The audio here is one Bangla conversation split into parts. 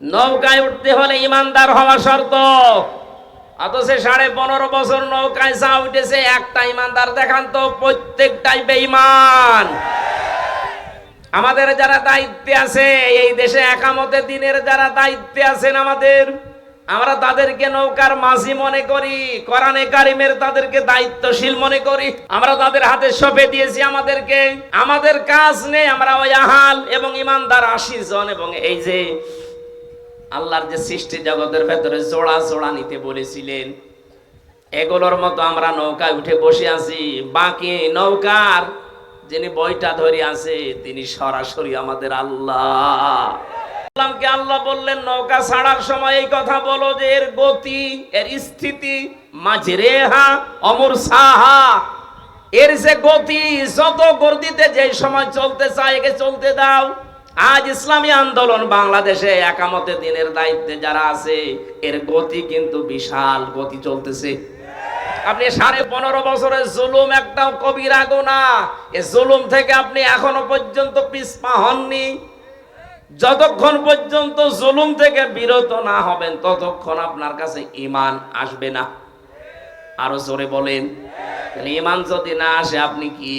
নৌকায় উঠতে হলে ইমানদার হওয়া শর্ত। অথচ সাড়ে পনেরো বছর নৌকায় যা উঠেছে, একটা ইমানদার দেখান তো, প্রত্যেকটাই বেঈমান। আমাদের যারা দায়িত্বে আছে, এই দেশে একামতে দিনের যারা দায়িত্বে আছেন আমাদের, আমরা তাদেরকে নৌকার মাঝি মনে করি, কোরআনে কারিমের তাদেরকে দায়িত্বশীল মনে করি। আমরা তাদের হাতে সঁপে দিয়েছি আমাদেরকে। আমাদের কাজ নেই, আমরা ওই আহাল এবং ইমানদার আশি জন এবং এই যে আল্লাহর যে সৃষ্টি জগতের ভেতরে জোড়া জোড়া নিতে বলেছিলেন। এগুলোর মতো আমরা নৌকায় উঠে বসে আছি। বাকি নৌকার যিনি বইটা ধরে আছে, তিনি সরাসরি আমাদের আল্লাহ। আল্লাহকে আল্লাহ বললেন, নৌকা ছাড়ার সময় এই কথা বলো যে এর গতি, এর স্থিতি মাঝে রেহা অমর সাহা এর যে গতি, যত গর্দিতে যে সময় চলতে চায় একে চলতে দাও। আজ ইসলামী আন্দোলন বাংলাদেশে একামতে দিনের দায়িত্বে যারা আছে, এর গতি কিন্তু বিশাল গতি চলতেছে। আপনি সাড়ে পনেরো বছরের জুলুম একটাও কবিরা গোনা এ জুলুম থেকে আপনি এখনও পর্যন্ত পিছপা হননি। যতক্ষণ পর্যন্ত জুলুম থেকে বিরত না হবেন, ততক্ষণ আপনার কাছে ইমান আসবে না। আরও জোরে বলেন। ইমান যদি না আসে, আপনি কি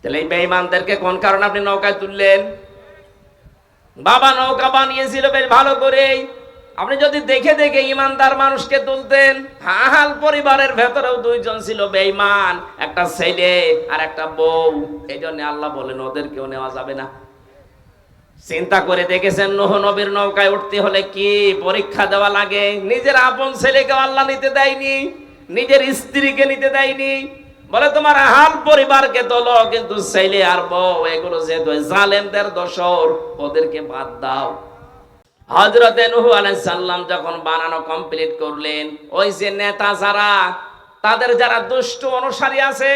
তাহলে এই বেঈমানদেরকে কোন কারণে আপনি নৌকায় তুললেন? বাবা নৌকা বানিয়েছিল বেশ ভালো করেই। আপনি যদি দেখে দেখে ইমানদার মানুষকে তুলতেন, হাহাল পরিবারের ভেতরেও দুইজন ছিল বেঈমান, একটা ছেলে আর একটা বউ। এই জন্য আল্লাহ বলেন ওদেরকেও নেওয়া যাবে না। চিন্তা করে দেখেছেন নোহ নবীর নৌকায় উঠতে হলে কি পরীক্ষা দেওয়া লাগে? নিজের আপন ছেলেকে আল্লাহ নিতে দেয়নি, নিজের স্ত্রীকে নিতে দেয়নি। বলে, তোমার হাল পরিবারকে তোলো, কিন্তু ছেলে আর বউ, এগুলো যেহেতু জালেমদের দোষর, ওদেরকে বাদ দাও। হজরতে নুহু আলাইহিস সালাম যখন বানানো কমপ্লিট করলেন, ওই যে নেতা যারা, তাদের যারা দুষ্ট অনুসারী আছে,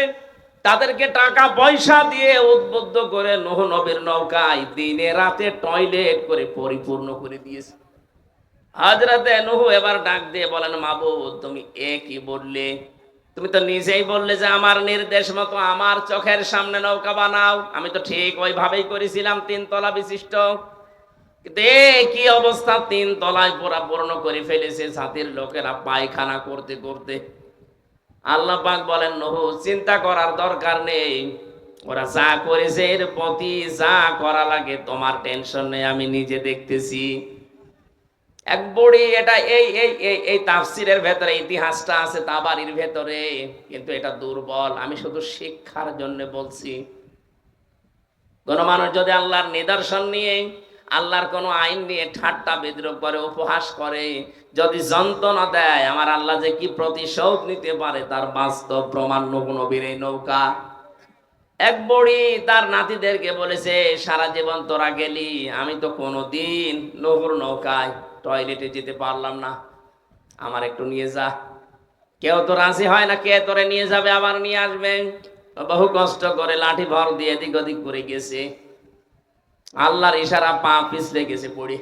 তাদেরকে টাকা পয়সা দিয়ে উদ্বুদ্ধ করে নুহ নবীর নৌকায় দিনে রাতে টয়লেট করে পরিপূর্ণ করে দিয়েছে। হজরতে নুহু এবার ডাক দিয়ে বলেন, মাবুদ, তুমি এ কি বললে? তুমি তো নিজেই বললে যে আমার নির্দেশ মতো আমার চোখের সামনে নৌকা বানাও। আমি তো ঠিক ওইভাবেই করেছিলাম, তিন তলা বিশিষ্ট। কি অবস্থা? তিন তলায় পুরা পূর্ণ করে ফেলেছে জাতির লোকেরা পায়খানা করতে করতে। আল্লাহ পাক বলেন, নহু, চিন্তা করার দরকার নেই। ওরা যা করেছে এর প্রতি যা করা লাগে, তোমার টেনশন নেই, আমি নিজে দেখতেছি। এক এটা এই এই এই এই তাফসিরের ভেতরে ইতিহাসটা আছে তাবারির ভেতরে, কিন্তু এটা দুর্বল। আমি শুধু শিক্ষার জন্য বলছি কোন মানুষ যদি আল্লাহর নিদর্শন নিয়ে, আল্লাহর কোনো আইন নিয়ে ঠাট্টা বিদ্রোহ করে, উপহাস করে, যদি যন্ত্রণা দেয়, আমার আল্লাহ যে কি প্রতিশোধ নিতে পারে, তার বাস্তব প্রমাণ নবু নবীর এই নৌকা। এক বড়ি তার নাতিদেরকে বলেছে, সারা জীবন তোরা গেলি, আমি তো কোনো দিন নৌকায় টয়লেটে যেতে পারলাম না। আমার একটু নিয়ে যা। কেউ তো রাজি হয় না, কে তোরে নিয়ে যাবে, আবার নিয়ে আসবে। বহু কষ্ট করে লাঠি ভর দিয়ে এদিক ওদিক করে গেছে। আল্লাহর ইশারা পা পিছলে গেছে পড়ে।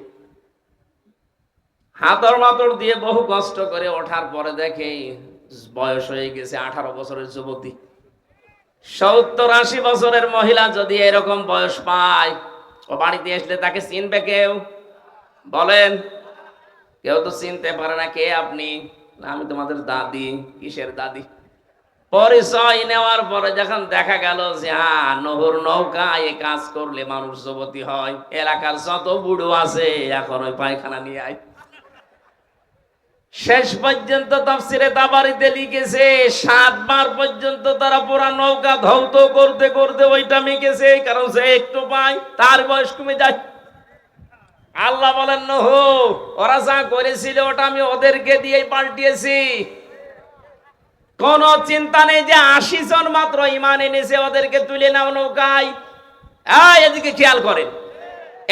হাতর মাতর দিয়ে বহু কষ্ট করে ওঠার পরে দেখে বয়স হয়ে গেছে আঠারো বছরের যুবতী। সত্তর আশি বছরের মহিলা যদি এরকম বয়স পায়, ও বাড়িতে আসলে তাকে চিনবে কেউ? বলেন। কেউ তো চিনতে পারে না কে আপনি। আমি তোমাদের দাদি, কিসের দাদি? পরিচয় নেওয়ার পরে যখন দেখা গেল যে হ্যাঁ নহর নৌকা এ কাজ করলে মানুষ যুবতী হয়, এলাকার যত বুড়ো আছে, এখন ওই পায়খানা নিয়ে আয়। শেষ পর্যন্ত তাফসিরে তাবারিতে লিখেছে সাতবার পর্যন্ত তারা পুরা নৌকা ধৌত করতে করতে ওইটা মিকেছে কারণ সে একটু পায়, তার বয়স কমে যায়। আল্লাহ বলেন ওরা যা করেছিল ওটা আমি ওদেরকে দিয়েই পাল্টিয়েছি। কোন চিন্তা নেই যে আশি জন মাত্র ইমান এনেছে, ওদেরকে তুলে নাও নৌকায়। এদিকে খেয়াল করেন।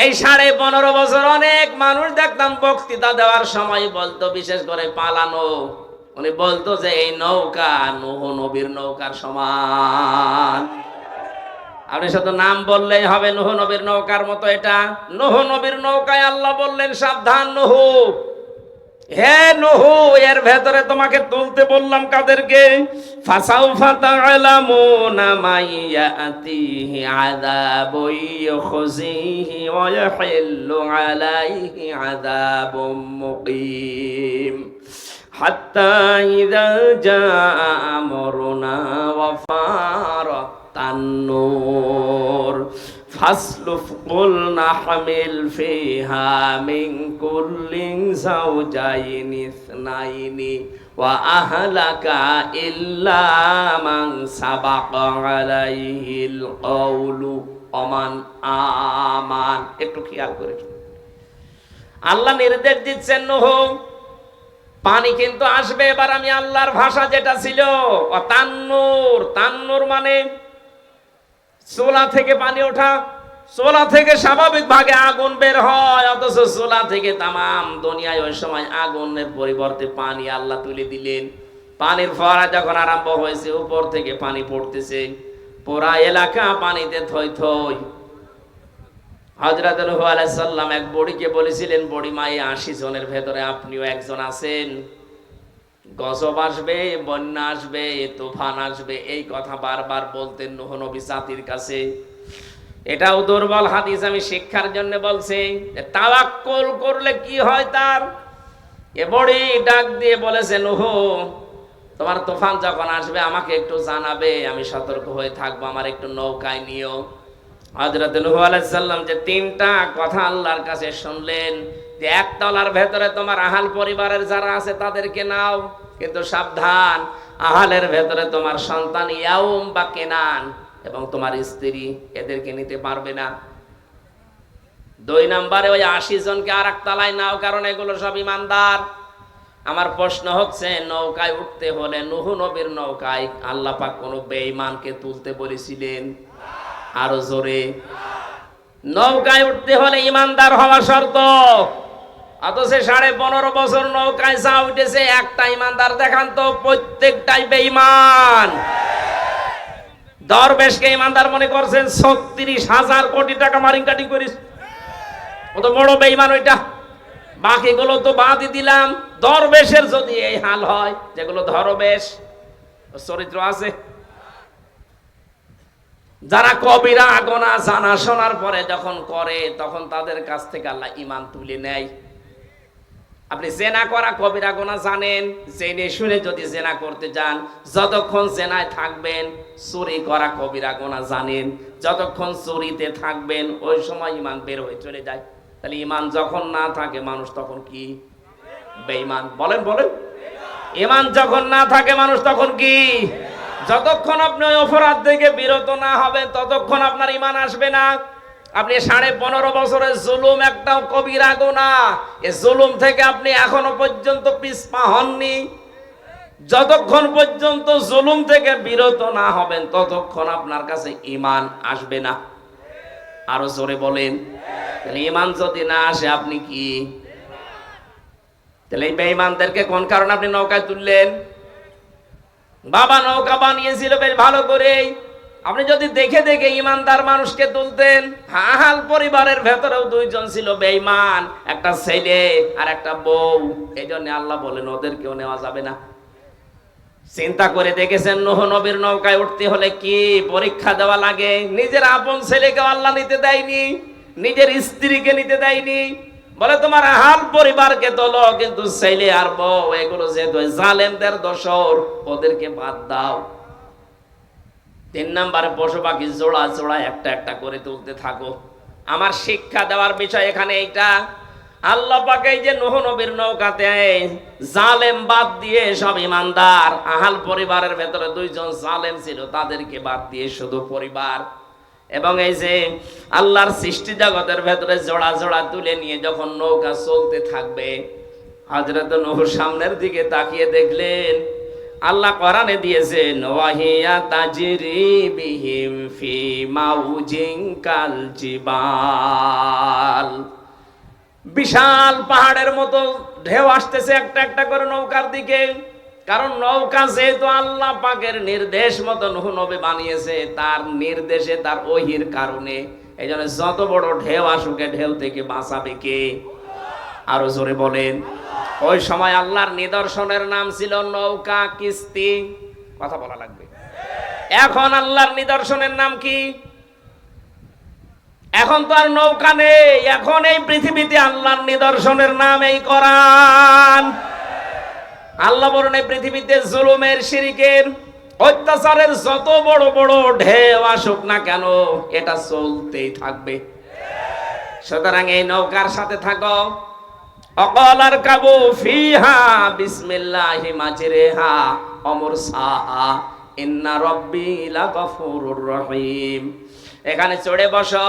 এই সাড়ে পনেরো বছর অনেক মানুষ দেখতাম বক্তৃতা দেওয়ার সময় বলতো, বিশেষ করে পালানো। উনি বলতো যে, এই নৌকা নোহ নবীর নৌকার সমান। আপনি শুধু নাম বললেই হবে, নহ নবীর নৌকার মতো এটা। নহ নবীর নৌকায় আল্লাহ বললেন, সাবধান নহু। হে নহু, এর ভেতরে তোমাকে তুলতে বললাম কাদেরকে। ফাসাউ ফাতালামুনা মাইয়াতিহি আযাবুই খুজিহি ওয়া ইয়াহিল্লু আলাইহি আযাবুম মুকিম। হাত্তা ইযা জা আমরুনা ওয়া ফারা। তান্নুর। ফাসলুফ কুলনা হামিল ফিহা মিন কুল্লিন যাওজাইনি ইসনাইনি ওয়া আহলাকা ইল্লা মান সাবাকা আলাইহিল কওলু। অমান আমান। একটু খেয়াল করে আল্লাহ নির্দেশ দিচ্ছেন নহ, পানি কিন্তু আসবে। এবার আমি আল্লাহর ভাষা যেটা ছিল তান্নুর। তান্নুর মানে চোলা থেকে পানি ওঠা, চোলা থেকে স্বাভাবিক ভাগে আগুন বের হয়, অথচ চোলা থেকে তামাম দুনিয়ায় ওই সময় আগুনের পরিবর্তে পানি আল্লাহ তুলে দিলেন। পানির ফোয়ারা যখন আরম্ভ হয়েছে, উপর থেকে পানি পড়তেছে। পুরা এলাকা পানিতে থই থই। হজরত আলাইসাল্লাম এক বড়িকে বলেছিলেন, বড়ি মাই আশি জনের ভেতরে আপনিও একজন আছেন। গজব আসবে, বন্যা আসবে, তুফান আসবে, এই কথা বারবার বলতেন নুহ নবী জাতির কাছে। এটাও দুর্বল হাদিস আমি শিক্ষার জন্য বলছি তাওয়াক্কুল করলে কি হয় তার? এ বড়ি ডাক দিয়ে বলেছে, নুহ, তোমার তুফান যখন আসবে আমাকে একটু জানাবে, আমি সতর্ক হয়ে থাকব, আমার একটু নৌকায় নিও। হজরত নূহ আলাইসাল্লাম যে তিনটা কথা আল্লাহর কাছে শুনলেন একতলার ভেতরে তোমার আহাল পরিবারের যারা আছে তাদেরকে নাও, কিন্তু সাবধান, আহালের ভেতরে তোমার সন্তান ইয়াউম বা কেনান এবং তোমার স্ত্রী এদেরকে নিতে পারবে না। দুই নম্বরে ওই আশি জনকে আর তলায় নাও, কারণ এগুলো সব ইমানদার। আমার প্রশ্ন হচ্ছে, নৌকায় উঠতে হলে নুহু নবীর নৌকায় আল্লাহ পাক কোনো বেঈমানকে তুলতে বলেছিলেন? আরও জোরে। নৌকায় উঠতে হলে ইমানদার হওয়া শর্ত। অথচ সাড়ে পনেরো বছর নৌকায় যা উঠেছে, একটা ইমানদার দেখান তো, প্রত্যেকটাই বেঈমান। দরবেশকে ইমানদার মনে করছেন, ছত্রিশ হাজার কোটি টাকা মারিং কাটিং করিস। ও তো বড় বেঈমান ওইটা। বাকিগুলো তো বাদই দিলাম। দরবেশের যদি এই হাল হয়, যেগুলো ধরবেশ, চরিত্র আছে। যারা কবিরা আগনা জানা শোনার পরে যখন করে, তখন তাদের কাছ থেকে আল্লাহ ইমান তুলে নেয়। আপনি জেনা করা কবিরা গোনা জানেন, জেনে শুনে যদি জেনা করতে যান, যতক্ষণ জেনায় থাকবেন, চুরি করা কবিরা গোনা জানেন, যতক্ষণ চুরিতে থাকবেন, ওই সময় ইমান বের হয়ে চলে যায়। তাহলে ইমান যখন না থাকে, মানুষ তখন কি? বেঈমান। বলেন বলেন। ইমান যখন না থাকে, মানুষ তখন কি? যতক্ষণ আপনি অপরাধ থেকে বিরত না হবেন, ততক্ষণ আপনার ইমান আসবে না। আপনি সাড়ে পনেরো বছরের জুলুম একটাও কবিরা গোনা এ জুলুম থেকে আপনি এখনও পর্যন্ত পিছপা হননি। যতক্ষণ পর্যন্ত জুলুম থেকে বিরত না হবেন, ততক্ষণ আপনার কাছে ইমান আসবে না। আরও জোরে বলেন। তাহলে ইমান যদি না আসে, আপনি কি? তাহলে এই বেঈমানদেরকে কোন কারণে আপনি নৌকায় তুললেন? বাবা নৌকা বানিয়েছিল বেশ ভালো করেই। আপনি যদি দেখে দেখে ইমানদার মানুষকে তুলতেন, হাহাল পরিবারের ভেতরেও দুইজন ছিল বেঈমান, একটা ছেলে আর একটা বউ। এই জন্য আল্লাহ বলেন, ওদেরকেও নেওয়া যাবে না। চিন্তা করে দেখেছেন, নোহ নবীর নৌকায় উঠতে হলে কি পরীক্ষা দেওয়া লাগে? নিজের আপন ছেলেকে আল্লাহ নিতে দেয়নি, নিজের স্ত্রীকে নিতে দেয়নি। বলে, তোমার হাল পরিবারকে তোলো, কিন্তু ছেলে আর বউ, এগুলো যেহেতু জালেমদের দোষর, ওদেরকে বাদ দাও। তিন নম্বরে পশু পাখি জোড়া জোড়া একটা একটা করে তুলতে থাকো। আমার শিক্ষা দেওয়ার বিষয় এখানে এইটা। আল্লাহ পাকে যে নোহ নবীর নৌকাতে জালেম বাদ দিয়ে সব ইমানদার, আহাল পরিবারের ভেতরে দুইজন জালেম ছিল, তাদেরকে বাদ দিয়ে শুধু পরিবার। এবং এই যে আল্লাহর সৃষ্টি জগতের ভেতরে জোড়া জোড়া তুলে নিয়ে যখন নৌকা চলতে থাকবে হজরত নহুর সামনের দিকে তাকিয়ে দেখলেন আল্লাহ কোরআনে দিয়েছেন, ওয়াহিয়া তাজরি বিহিম ফি মাউজিন কাল জিবাল। বিশাল পাহাড়ের মতো ঢেউ আসতেছে একটা একটা করে নৌকার দিকে। কারণ নৌকা যেহেতু আল্লাহ পাকের নির্দেশ মতো নুহ নবী বানিয়েছে, তার নির্দেশে তার ওহির কারণে। এই জন্য যত বড় ঢেউ আসুকে ঢেউ থেকে বাঁচাবে কে? আরও জোরে বলেন। ওই সময় আল্লাহর নিদর্শনের নাম ছিল নৌকা কিস্তি। কথা বলা লাগবে। এখন আল্লাহর নিদর্শনের নাম কি? এখন তো আর নৌকা নেই। এখন এই পৃথিবীতে আল্লাহর নিদর্শনের নাম এই কোরআন। আল্লাহ বলেন, এই পৃথিবীতে জুলুমের, শিরিকের, অত্যাচারের যত বড় বড় ঢেউ আসুক না কেন, এটা চলতেই থাকবে। সুতরাং এই নৌকার সাথে থাকো। অকলার কাবু ফিহা বিসমিল্লাহি মাজরেহা। অমর সাহা, ইন্না রব্বি লাগফুরুর রহিম। এখানে চড়ে বসো,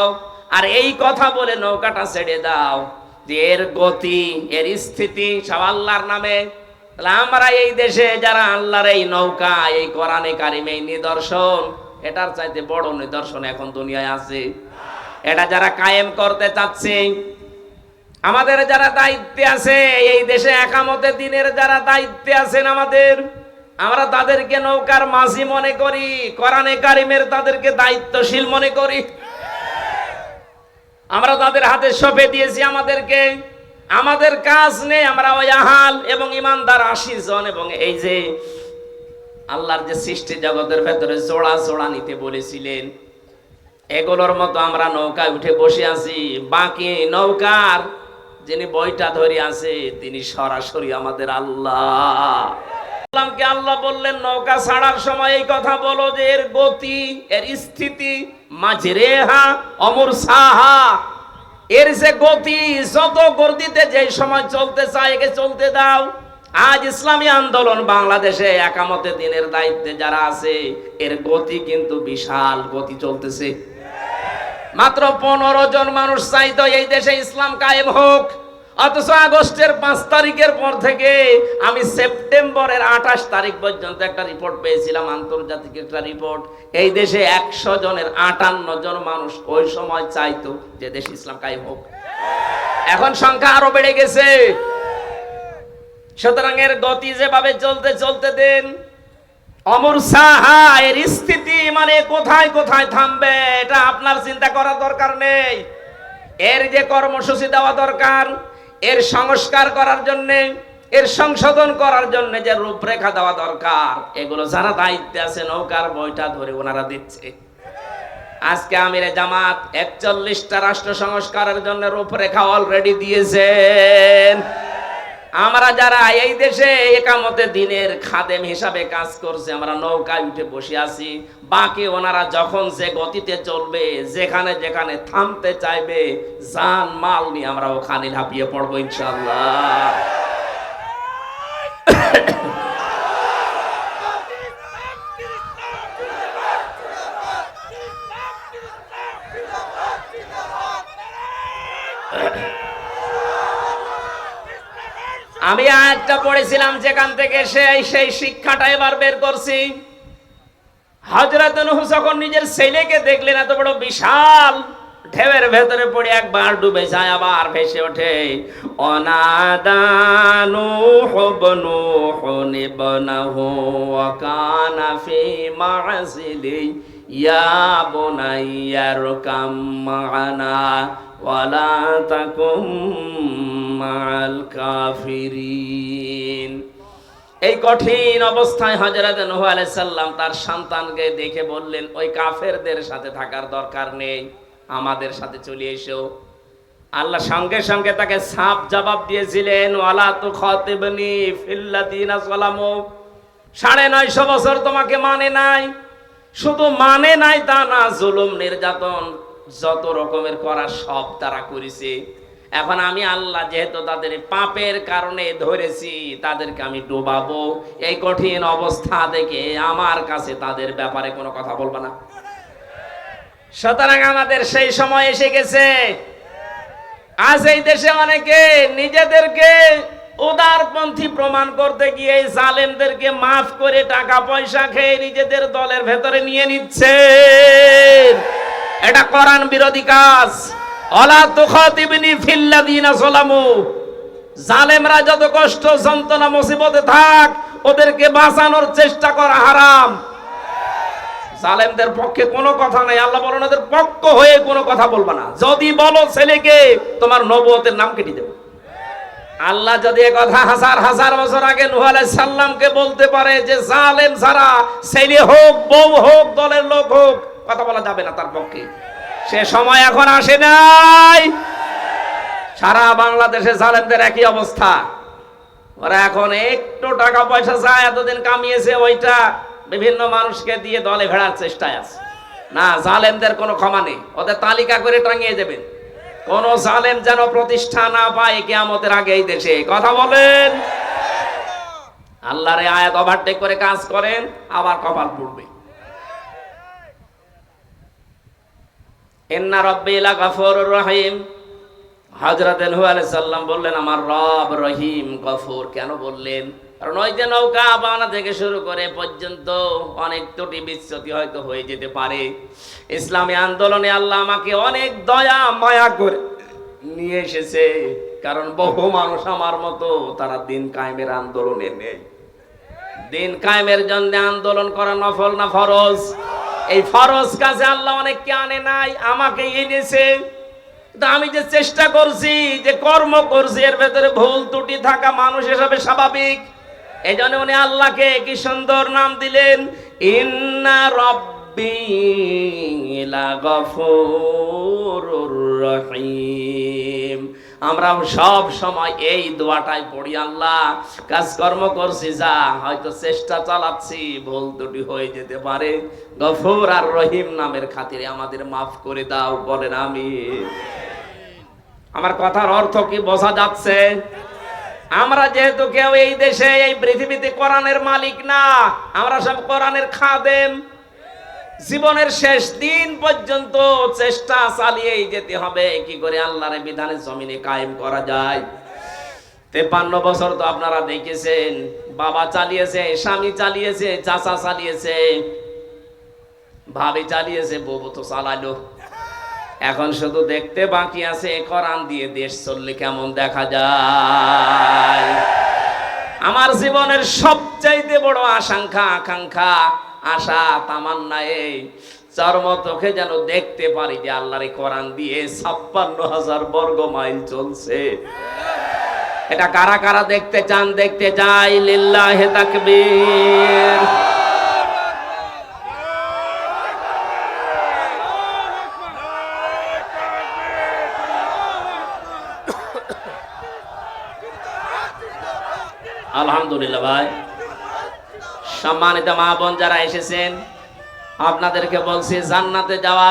আর এই কথা বলে নৌকাটা ছেড়ে দাও, যে এর গতি, এর স্থিতি সব আল্লাহর নামে। আমরা এই দেশে যারা আল্লাহর এই নৌকা, এই কোরআনে কারিম এই নিদর্শন, এটার চাইতে বড় নিদর্শন এখন দুনিয়ায় আছে। এটা যারা কায়েম করতে চাচ্ছে আমাদের যারা দায়িত্বে আছে, এই দেশে একামতে দিনের যারা দায়িত্বে আছেন আমাদের, আমরা তাদেরকে নৌকার মাঝি মনে করি, কোরআনে কারিমের তাদেরকে দায়িত্বশীল মনে করি। আমরা তাদের হাতে সঁপে দিয়েছি আমাদেরকে। আমাদের কাজ নেই, আমরা ওই আহাল এবং ইমানদার আশি জন এবং এই যে আল্লাহর যে সৃষ্টি জগতের ভেতরে জোড়া জোড়া নিতে বলেছিলেন, এগুলোর মতো আমরা নৌকায় উঠে বসে আছি। বাকি নৌকার যিনি বইটা ধরে আছে, তিনি সরাসরি আমাদের আল্লাহ। আল্লাহকে আল্লাহ বললেন, নৌকা ছাড়ার সময় এই কথা বলো যে এর গতি, এর স্থিতি অমর সাহা। এর যে গতি, যত গর্দিতে যে সময় চলতে চায়, একে চলতে দাও। আজ ইসলামী আন্দোলন বাংলাদেশে একামতে দিনের দায়িত্বে যারা আছে, এর গতি কিন্তু বিশাল গতি চলতেছে। মাত্র পনেরো জন মানুষ চাইতো এই দেশে ইসলাম কায়েম হোক। অথচ আগস্টের পাঁচ তারিখের পর থেকে আমি সেপ্টেম্বরের আঠাশ তারিখ পর্যন্ত একটা রিপোর্ট পেয়েছিলাম, আন্তর্জাতিক একটা রিপোর্ট এই দেশে একশো জনের আটান্ন জন মানুষ ওই সময় চাইতো যে দেশে ইসলাম কায়েম হোক। এখন সংখ্যা আরও বেড়ে গেছে। সুতরাং এর গতি যেভাবে চলতে চলতে দেন অমর সাহা, এর স্থিতি মানে কোথায় কোথায় থামবে, এটা আপনার চিন্তা করার দরকার নেই। এর যে কর্মসূচি দেওয়া দরকার, এর সংস্কার করার জন্য, এর সংশোধন করার জন্য যে রূপরেখা দেওয়া দরকার, এগুলো যারা দায়িত্বে আছে, নৌকার বইটা ধরে ওনারা দিচ্ছে। আজকে আমিরে জামাত একচল্লিশটা রাষ্ট্র সংস্কারের জন্য রূপরেখা অলরেডি দিয়েছেন। আমরা যারা এই দেশে একামতে দিনের খাদেম হিসাবে কাজ করছে আমরা নৌকায় উঠে বসে আছি বাকি ওনারা যখন যে গতিতে চলবে যেখানে যেখানে থামতে চাইবে জান মাল নিয়ে আমরা ওখানে লাপিয়ে পড়ব ইনশাল্লাহ আমি আয়াতটা পড়েছিলাম যেখান থেকে সেই সেই শিক্ষাটা এবার বের করছি। হজরত নূহ যখন নিজের ছেলেকে দেখলেন, এত বড় বিশাল ঢেউয়ের ভেতরে পড়ে একবার ডুবে যায়, আবার ভেসে ওঠে। অনাদানু হবনু হনিবনাহু ওয়াকানা ফি মাযিলি ইয়া বুনাইয়ার কাম মা'ানা ওয়ালা তাকুম মা'আল কাফিরিন। এই কঠিন অবস্থায় হজরত নূহ আলাইহিস সালাম তার সন্তানকে দেখে বললেন, ওই কাফেরদের সাথে থাকার দরকার নেই, আমাদের সাথে চলে এসো। আল্লাহ সঙ্গে সঙ্গে তাকে সাপ জবাব দিয়েছিলেন, ওয়ালা তু খাতিবনি ফিল্লাদিনা সালামু সাড়ে নয়শো বছর তোমাকে মানে নাই, শুধু মানে নাই তা না, জুলুম, নির্যাতন যত রকমের করা সব তারা করেছে। এখন আমি আল্লাহ যেহেতু তাদের পাপের কারণে ধরেছি, তাদেরকে আমি ডোবাবো। এই কঠিন অবস্থা দেখে আমার কাছে তাদের ব্যাপারে কোনো কথা বলব না। সুতরাং আমাদের সেই সময় এসে গেছে। আজ এই দেশে অনেকে নিজেদেরকে উদারপন্থী প্রমাণ করতে গিয়ে জালেমদেরকে মাফ করে টাকা পয়সা খেয়ে নিজেদের দলের ভেতরে নিয়ে নিচ্ছে। এটা কোরআন বিরোধী কাজ। অলা তুখাতিবনি ফিল্লাযিনা যালামু। জালেমরা যত কষ্ট, যন্ত্রণা, মুসিবতে থাক, ওদেরকে বাঁচানোর চেষ্টা করা হারাম। জালেমদের পক্ষে কোনো কথা নাই, আল্লাহ বলেন, ওদের পক্ষ হয়ে কোনো কথা বলবা না। যদি বলো ছেলেকে, তোমার নবুয়তের নাম কেটে দেবো। আল্লাহ যদি কথা হাজার হাজার বছর আগে নুহ সাল্লামকে বলতে পারে যে, জালেম ছাড়া ছেলে হোক, বউ হোক, দলের লোক হোক কথা বলা যাবে না তার পক্ষে। সে সময় এখন আসে নাই। সারা বাংলাদেশে জালেমদের একই অবস্থা। ওরা এখন একটু টাকা পয়সা চায়, এতদিন কামিয়েছে ওইটা। বিভিন্ন মানুষকে দিয়ে দলে ভেড়ার চেষ্টায় আছে। না, জালেমদের কোনো ক্ষমা নেই। ওদের তালিকা করে টাঙিয়ে দেবেন। কোন জালেম যেন প্রতিষ্ঠা না পায় কেয়ামতের আগে এই দেশে। কথা বলেন। আল্লাহরে আয়াত ওভারটেক করে কাজ করেন, আবার কপাল পড়বে। ইন্না রব্বিলা গফুরুর রহিম। হযরত নূহ আলাইহিস সালাম বললেন, আমার রব রহিম, গফুর। কেন বললেন? কারণ ওই যে নৌকা বানা থেকে শুরু করে পর্যন্ত অনেক ত্রুটি বিচ্যুতি হয়তো হয়ে যেতে পারে। ইসলামী আন্দোলনে আল্লাহ আমাকে অনেক দয়া, মায়া করে নিয়ে এসেছে। কারণ বহু মানুষ আমার মতো, তারা দিন কায়েমের আন্দোলনে নেই। দিন কায়েমের জন্য আন্দোলন করা নফল না ফরজ? এই ফরজ কাজে আল্লাহ অনেককে আনে নাই, আমাকে এনেছে। আমি যে চেষ্টা করছি, যে কর্ম করছি, এর ভেতরে ভুল ত্রুটি থাকা মানুষ হিসাবে স্বাভাবিক। এই জন্য উনি আল্লাহকে কি সুন্দর নাম দিলেন? ইন্না রব্বি রহিম। আমরা সব সময় এই দোয়াটাই পড়ি, আল্লাহ, কাজকর্ম করছি যা, হয়তো চেষ্টা চালাচ্ছি, ভুল দুটি হয়ে যেতে পারে। গফুর আর রহিম নামের খাতিরে আমাদের মাফ করে দাও, বলেন আমি আমার কথার অর্থ কি বোঝা যাচ্ছে? আমরা যেহেতু কেউ এই দেশে, এই পৃথিবীতে কোরআনের মালিক না, আমরা সব কোরআনের খাদেম। জীবনের শেষ দিন পর্যন্ত চেষ্টা চালিয়েই যেতে হবে। কি করে আল্লাহর বিধানের জমিনে কায়েম করা যায়? তেপান্ন বছর তো আপনারা দেখেছেন, বাবা চালিয়েছে, স্বামী চালিয়েছে, চাচা চালিয়েছে, ভাবি চালিয়েছে, বউ তো চালালো। এখন শুধু দেখতে বাকি আছে, কোরআন দিয়ে দেশ চললে কেমন দেখা যায়? আমার জীবনের সবচাইতে বড় আশঙ্কা, আকাঙ্ক্ষা আশা, তামান্না এই চর্ম চোখে যেন দেখতে পারি যে আল্লাহর কোরআন দিয়ে ছাপ্পান্ন হাজার বর্গ মাইল চলছে। এটা কারা কারা দেখতে চান? দেখতে যাই লিল্লাহে তাকবীর। আলহামদুলিল্লাহ ভাই। সম্মানিত মা বোন যারা এসেছেন, আপনাদেরকে বলছি, জান্নাতে যাওয়া,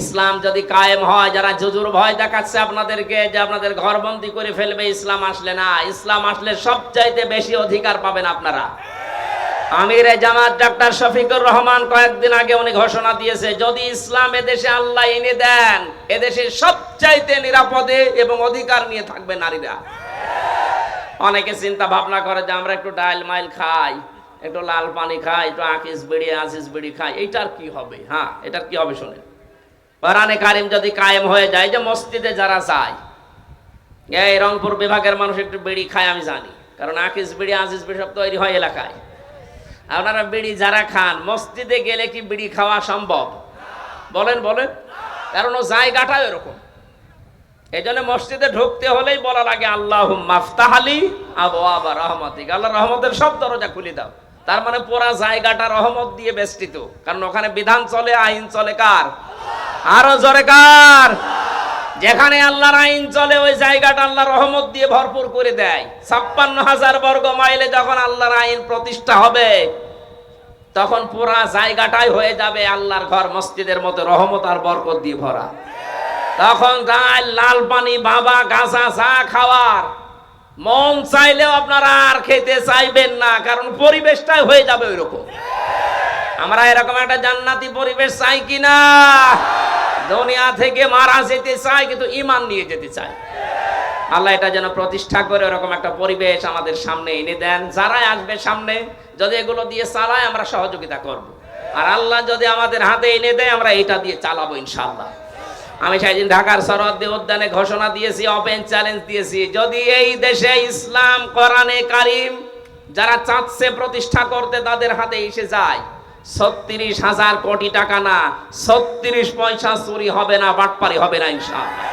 ইসলাম যদি কায়েম হয়, যারা জুজুর ভয় দেখাচ্ছে আপনাদেরকে যে আপনাদের ঘরবন্দি করে ফেলবে, ইসলাম আসলে না। ইসলাম আসলে সবচাইতে বেশি অধিকার পাবেন আপনারা। আমির জামাত ডাক্তার শফিকুর রহমান কয়েকদিন আগে উনি ঘোষণা দিয়েছে, যদি ইসলাম এদেশে আল্লাহ এনে দেন, এদেশে সবচাইতে নিরাপদে এবং অধিকার নিয়ে থাকবে নারীরা। অনেকে চিন্তা ভাবনা করে যে আমরা একটু ডাইল মাইল খাই। একটু লাল পানি খায়, একটু আকিস বিড়ি আসিস বিড়ি খায়, এইটার কি হবে? হ্যাঁ এটার কি হবে শোনেন। কোরআনে কারিম যদি কায়েম হয়ে যায় যে মসজিদে যারা যায়, এই রংপুর বিভাগের মানুষ একটু বিড়ি খায়, আমি জানি। কারণ আকিস বিড়ি, আজিজ বিড়ি সব তৈরি হয় এলাকায়। আপনারা বিড়ি যারা খান, মসজিদে গেলে কি বিড়ি খাওয়া সম্ভব? বলেন বলেন। কারণ ও জায়গাটাও এরকম। এই জন্য মসজিদে ঢুকতে হলেই বলা লাগে আল্লাহ মাফতাহালি আবু আবা রহমতিক। আল্লাহ রহমতের সব দরজা খুলে দাও। তার মানে পুরা জায়গাটা রহমত দিয়ে বেষ্টিত। কারণ ওখানে বিধান চলে, আইন চলে কার? আরও জোরে কার? যেখানে আল্লাহর আইন চলে, ওই জায়গাটা আল্লাহ রহমত দিয়ে ভরপুর করে দেয়। ছাপ্পান্ন হাজার বর্গ মাইলে যখন আল্লাহর আইন প্রতিষ্ঠা হবে, তখন পুরা জায়গাটাই হয়ে যাবে আল্লাহর ঘর, মসজিদের মতো রহমত আর বরকত দিয়ে ভরা। তখন লাল পানি, বাবা গাছা চা খাওয়ার মন চাইলেও আপনারা আর খেতে চাইবেন না, কারণ পরিবেশটাই হয়ে যাবে ওইরকম। আমরা এরকম একটা জান্নাতি পরিবেশ চাই কিনা? দুনিয়া থেকে মারা যেতে চাই, কিন্তু ইমান নিয়ে যেতে চাই। আল্লাহ এটা যেন প্রতিষ্ঠা করে ওরকম একটা পরিবেশ আমাদের সামনে এনে দেন। যারাই আসবে সামনে, যদি এগুলো দিয়ে চালায় আমরা সহযোগিতা করব। আর আল্লাহ যদি আমাদের হাতে এনে দেয়, আমরা এটা দিয়ে চালাবো ইনশাল্লাহ আমি সেদিন ঢাকার সরহদ্দি উদ্যানে ঘোষণা দিয়েছি ওপেন চ্যালেঞ্জ দিয়েছি। যদি এই দেশে ইসলাম কোরআনে কারিম যারা চাচ্ছে প্রতিষ্ঠা করতে তাদের হাতে এসে যায়, ছত্রিশ হাজার কোটি টাকা না, ছত্রিশ পয়সা চুরি হবে না, বাটপারি হবে না ইনশাআল্লাহ।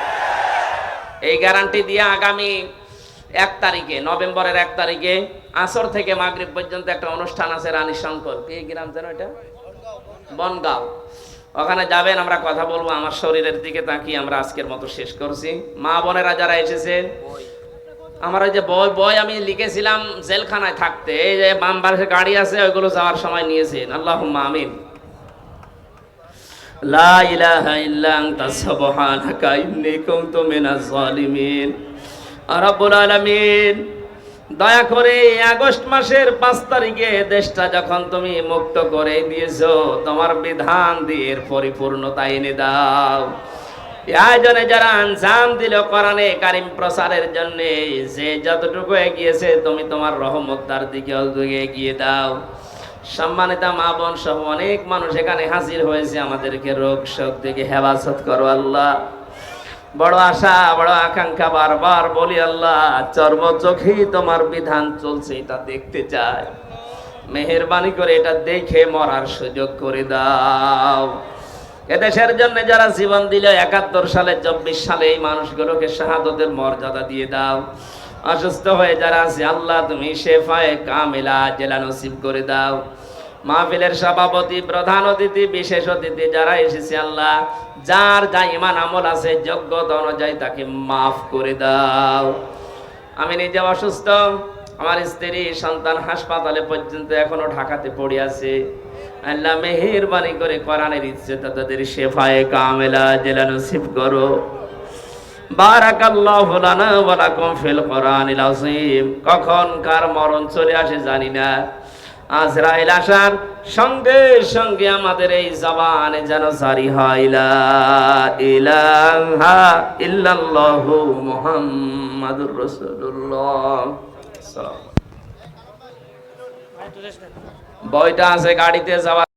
এই গ্যারান্টি দিয়ে আগামী এক তারিখে, নভেম্বরের এক তারিখে আসর থেকে মাগরিব পর্যন্ত একটা অনুষ্ঠান আছে রানী শঙ্কর। কি গ্রাম যেন এটা? বনগাঁও। ওখানে যাবেন, আমরা কথা বলব, আমার শরীরের দিকে তাকিয়ে আমরা আজকের মতো শেষ করছি। মা বোনেরা যারা এসেছেন আমার ওই যে বই বই আমি লিখেছিলাম জেলখানায় থাকতে, এই যে বাম পাশে গাড়ি আছে, ওইগুলো যাওয়ার সময় নিয়েছেন। আল্লাহ আমিন। লা ইলাহা ইল্লা আনতা, সুবহানাকা, ইন্নী কুনতু মিনাজ জালিমিন। রব্বুল আলামিন। দয়া করে আগস্ট মাসের পাঁচ তারিখে দেশটা যখন তুমি মুক্ত করে দিয়েছ, তোমার বিধান দিয়ে পরিপূর্ণতা এনে দাও। আয়োজনে যারা দিল কারিম প্রসারের জন্য, যে যতটুকু এগিয়েছে, তুমি তোমার রহমত তার দিকে এগিয়ে দাও। সম্মানিতা মা বোন সহ অনেক মানুষ এখানে হাজির হয়েছে আমাদেরকে রোগ শোক থেকে হেফাজত করো আল্লাহ। বড় আশা, বড় আকাঙ্ক্ষা বারবার বলি আল্লাহ চর্ম চোখেই তোমার বিধান চলছে, এটা দেখতে চাই। মেহেরবানি করে এটা দেখে মরার সুযোগ করে দাও। এদেশের জন্য যারা জীবন দিল, একাত্তর সালে, চব্বিশ সালে এই মানুষগুলোকে শাহাদতের মর্যাদা দিয়ে দাও। অসুস্থ হয়ে যারা আছে, আল্লাহ তুমি শেফায়ে কামিলা জেলা নসিব করে দাও। মাহফিলের সভাপতি, প্রধান অতিথি, বিশেষ অতিথি যারা এসেছে, আল্লাহ যার যা ইমান আমল আছে যোগ্যতা অনুযায়ী তাকে মাফ করে দাও। আমি নিজে অসুস্থ, আমার স্ত্রী সন্তান হাসপাতালে পর্যন্ত এখনও ঢাকাতে পড়ে আছে। আল্লাহ মেহেরবানি করে কোরআনের ইচ্ছে তাদের শেফায়ে কামেলা জেলা নসিব করো। বারাকাল্লাহু লানা ওয়া লাকুম ফিল কোরআনিল আযীম। কখন কার মরণ চলে আসে জানি না। আজরাইল আসার সঙ্গে সঙ্গে আমাদের এই জবানে যেন জারি হয় ইল্লাল্লাহু মুহাম্মাদুর রাসূলুল্লাহ। বইটা আছে গাড়িতে যাওয়া